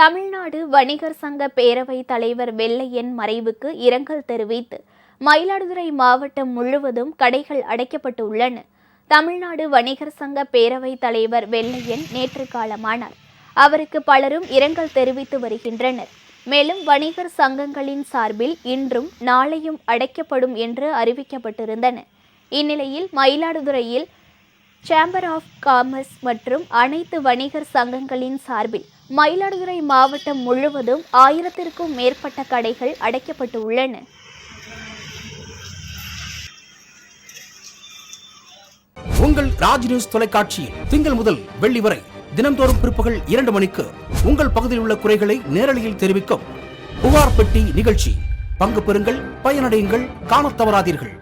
தமிழ்நாடு வணிகர் சங்க பேரவை தலைவர் வெள்ளையன் மறைவுக்கு இரங்கல் தெரிவித்து மயிலாடுதுறை மாவட்டம் முழுவதும் கடைகள் அடைக்கப்பட்டு உள்ளன தமிழ்நாடு வணிகர் சங்க பேரவை தலைவர் வெள்ளையன் நேற்று காலமானார். அவருக்கு பலரும் இரங்கல் தெரிவித்து வருகின்றனர். மேலும் வணிகர் சங்கங்களின் சார்பில் இன்றும் நாளையும் அடைக்கப்படும் என்று அறிவிக்கப்பட்டிருந்தன. இந்நிலையில் மயிலாடுதுறையில் சேம்பர் ஆஃப் காமர்ஸ் மற்றும் அனைத்து வணிகர் சங்கங்களின் சார்பில் மயிலாடுதுறை மாவட்டம் முழுவதும் ஆயிரத்திற்கும் மேற்பட்ட கடைகள் அடைக்கப்பட்டு உள்ளன உங்கள் ராஜ் நியூஸ் தொலைக்காட்சியில் திங்கள் முதல் வெள்ளி வரை தினந்தோறும் பிற்பகல் இரண்டு மணிக்கு உங்கள் பகுதியில் உள்ள குறைகளை நேரலையில் தெரிவிக்கும் புகார் பெட்டி நிகழ்ச்சி. பங்கு பெறுங்கள் பயனடையுங்கள் காணத் தவறாதீர்கள்.